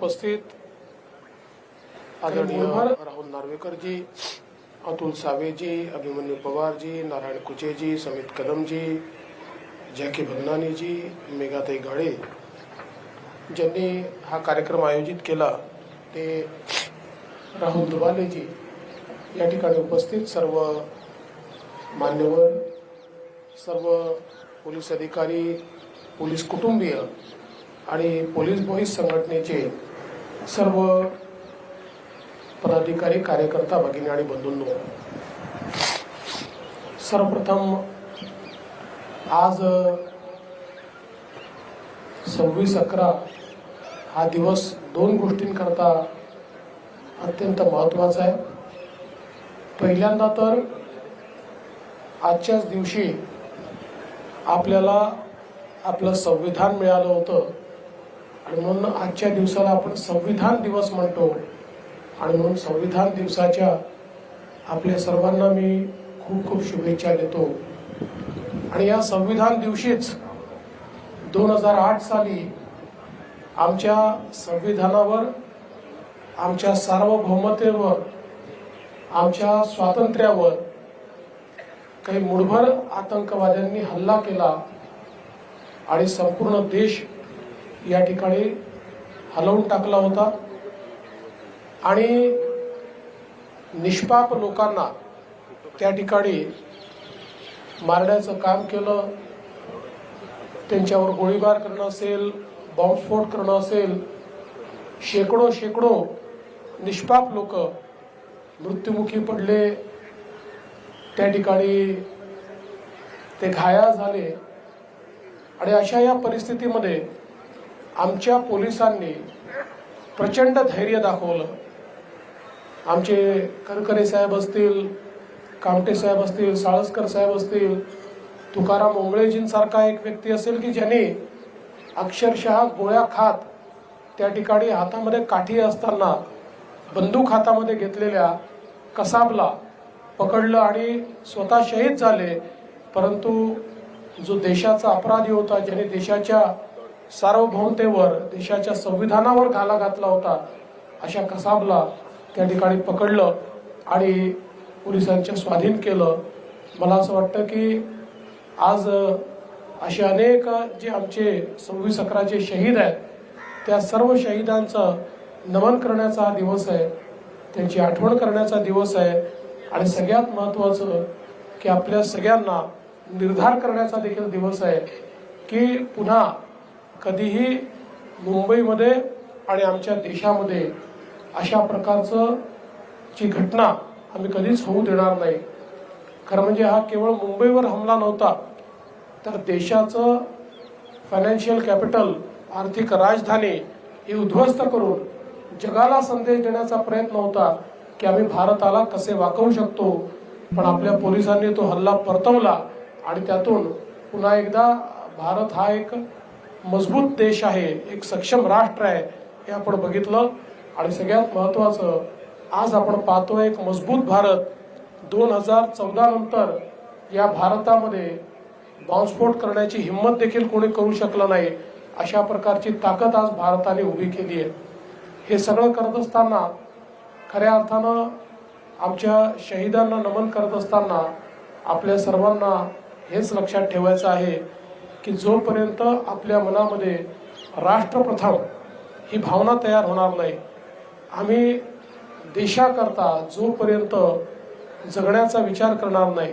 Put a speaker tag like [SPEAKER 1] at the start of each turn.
[SPEAKER 1] उपस्थित आदरणीय राहुल नार्वेकरजी अतुल सावेजी अभिमन्यू पवारजी नारायण कुचेजी समित कदमजी जॅकी भगनानीजी मेघाताई गाळे ज्यांनी हा कार्यक्रम आयोजित केला ते राहुल दुबालेजी या ठिकाणी उपस्थित सर्व मान्यवर सर्व पोलीस अधिकारी पोलीस कुटुंबीय आणि पोलीस बॉईज संघटनेचे सर्व पदाधिकारी कार्यकर्ता भगिनी आणि बंधूंनो सर्वप्रथम आज सव्वीस अकरा हा दिवस दोन गोष्टींकरता अत्यंत महत्त्वाचा आहे. पहिल्यांदा तर आजच्याच दिवशी आपल्याला आपलं संविधान मिळालं होतं. आणि म्हणून आजच्या दिवसाला आपण संविधान दिवस म्हणतो. आणि म्हणून संविधान दिवसाच्या आपल्या सर्वांना मी खूप खूप शुभेच्छा देतो. आणि या संविधान दिवशीच दोन हजार आठ साली आमच्या संविधानावर आमच्या सार्वभौमतेवर आमच्या स्वातंत्र्यावर काही मुठभर आतंकवाद्यांनी हल्ला केला आणि संपूर्ण देश या ठिकाणी हलवून टाकला होता. आणि निष्पाप लोकांना त्या ठिकाणी मारण्याचं काम केलं. त्यांच्यावर गोळीबार करणं असेल बॉम्बस्फोट करणं असेल शेकडो शेकडो निष्पाप लोक मृत्युमुखी पडले. त्या ठिकाणी ते घाया झाले. आणि अशा या परिस्थितीमध्ये आमच्या पोलिसांनी प्रचंड धैर्य दाखवलं. आमचे करकरे साहेब असतील कामटे साहेब असतील साळसकर साहेब असतील तुकाराम ओंबळेजींसारखा एक व्यक्ती असेल की ज्यांनी अक्षरशः गोळ्या खात त्या ठिकाणी हातामध्ये काठी असताना बंदूक हातामध्ये घेतलेल्या कसाबला पकडलं आणि स्वतः शहीद झाले. परंतु जो देशाचा अपराधी होता ज्याने देशाच्या सार्वभौमतेवर देशाच्या संविधानावर घाला घातला होता अशा कसाबला त्या ठिकाणी पकडलं आणि पोलिसांच्या स्वाधीन केलं. मला असं वाटतं की आज असे अनेक जे आमचे सव्वीस अकराचे शहीद आहेत त्या सर्व शहीदांचं नमन करण्याचा हा दिवस आहे त्यांची आठवण करण्याचा दिवस आहे आणि सगळ्यात महत्त्वाचं की आपल्या सगळ्यांना निर्धार करण्याचा देखील दिवस आहे की पुन्हा कधीही मुंबईमध्ये आणि आमच्या देशामध्ये अशा प्रकारचं ची घटना आम्ही कधीच होऊ देणार नाही. खरं म्हणजे हा केवळ मुंबईवर हमला नव्हता तर देशाचं फायनान्शियल कॅपिटल आर्थिक राजधानी ही उद्ध्वस्त करून जगाला संदेश देण्याचा प्रयत्न होता की आम्ही भारताला कसे वाकवू शकतो. पण आपल्या पोलिसांनी तो हल्ला परतवला आणि त्यातून पुन्हा एकदा भारत हा एक मजबूत देश आहे एक सक्षम राष्ट्र आहे हे आपण बघितलं. आणि सगळ्यात महत्वाचं आज आपण पाहतो एक मजबूत भारत. दोन हजार चौदा नंतर या भारतामध्ये बॉम्बस्फोट करण्याची हिंमत देखील कोणी करू शकलं नाही. अशा प्रकारची ताकद आज भारताने उभी केली आहे. हे सगळं करत असताना खऱ्या अर्थानं आमच्या शहीदांना नमन करत असताना आपल्या सर्वांना हेच लक्षात ठेवायचं आहे. की जोपर्यंत आपल्या मनामध्ये राष्ट्रप्रथम ही भावना तयार होणार नाही आम्ही देशाकरता जोपर्यंत जगण्याचा विचार करणार नाही